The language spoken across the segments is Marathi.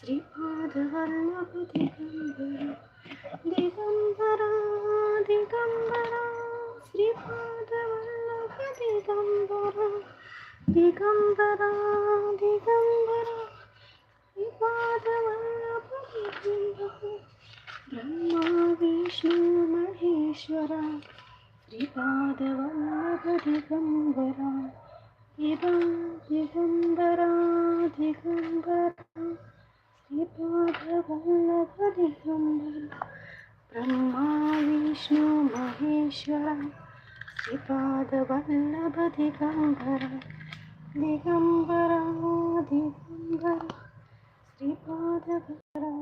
श्रीपादवल्लभ दिगंबरा दिगंबरा दिगंबरा श्रीपादवल्लभ दिगंबरा दिगंबरा दिगंबरा श्रीपादवल्लभ दिगंबरा ब्रह्मा विष्णु महेश्वरा श्रीपादवल्लभ दिगंबरा दिगं दिगंबरा दिगंबरा श्रीपादवल्लभ दिगंबरा ब्रह्मा विष्णू महेश्वरा श्रीपादवल्लभ दिगंबरा दिगंबरा दिगंबरा श्रीपादवल्लभा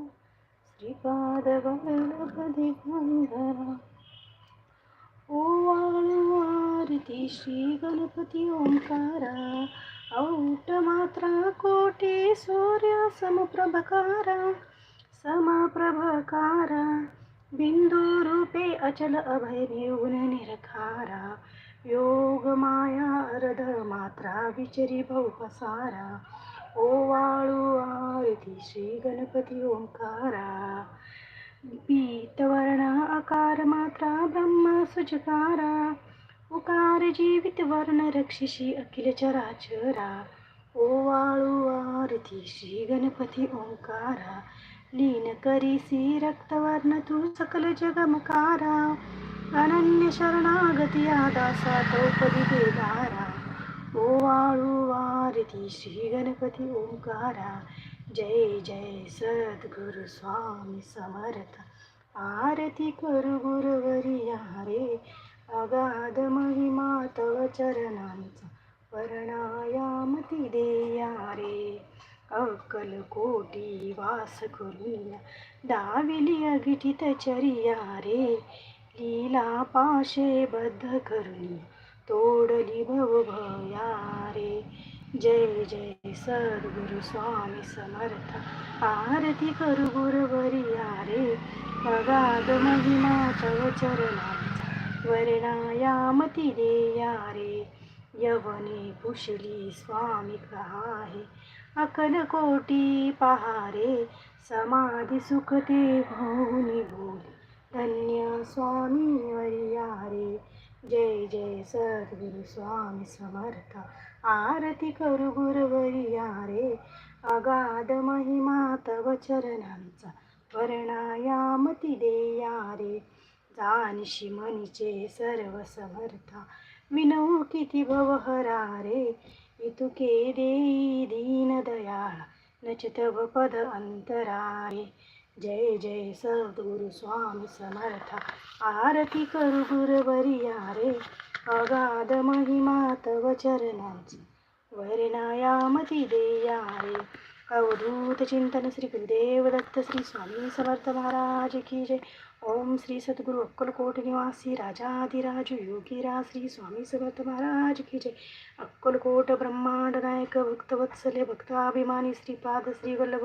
श्रीपादवल्लभ दिगंबरा ओ आरती श्री औट मात्रा कोटी सूर्य समप्रभकार समप्रभकार बिन्दुरूपे अचल अभय निर्गुण निरखारा योग माया अर्ध मात्रा विचरी बहुपसारा ओवाळू आरती श्री गणपती ओंकारा पीतवर्णा आकार मात्रा ब्रह्म सुजकारा उपकार जीवित वर्ण रक्षिशी अखिल चराचरा ओवाळू आरती श्री गणपती ओंकारा. लीन करीसी रक्तवर्ण तू सकल जगमकारा. अनन्य शरणागती आदासा तौपदी देवारा वाळू आरती श्री गणपती ओंकारा. जय जय सद्गुरु स्वामी समर्थ. आरती करू गुरुवरी रे. अगाध चरणांचा वर्णायामती देया रे अक्कल कोटी वास करून दाविली अगिटित चरिया रे लीला पाशे बद्ध करुणी तोडली भव भया रे जय जय सद्गुरु स्वामी समर्थ. आरती करू गुरुवरिया रे अगाध महिमा तव चरणांचा वर्णायामती देया रे यवने पुशली स्वामी कहाहे अकल कोटी पहारे समाधी सुखते भोनी बोली धन्य स्वामी वरियारे जय जय सद्गुरु स्वामी समर्थ आरती करू गुरुवरिया रे अगाध महिमा तव चरणांचा वर्णायामती देया रे जाणशी मनीचे सर्व समर्था. विनऊ किती भवहरा रे इतुके देई दीन दयाळ. तव पद अंतरारे. जय जय सद्गुरु स्वामी समर्थ. आरती करू गुरवरिया रे अगाध महिमा तव चरणांची. वर्णायामती देया रे अवधूत चिंतन श्री गुरुदेवदत्त श्री स्वामी समर्थ महाराज की जय। ओम श्री सद्गुरु अक्कलकोट निवासी राजाधिराज योगीरा श्री स्वामी समर्थ महाराज की जय। अक्कलकोट ब्रह्मांड नायक भक्तवत्सल्य भक्ताभिमानी श्रीपाद श्री वल्लभ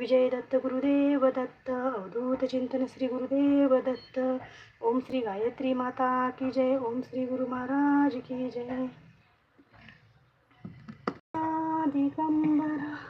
विजय दत्त गुरुदेव दत्त अवधूत चिंतन श्री गुरुदेव दत्त। ओम श्री गायत्री माता की जय। ओम श्री गुरु महाराज की जय। दिगंबरा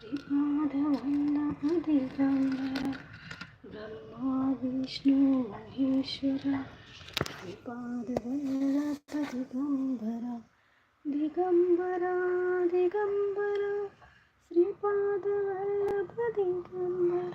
श्रीपादवल्लभ दिगंबरा ब्रह्मा विष्णू महेश्वरा श्रीपादवल्लभ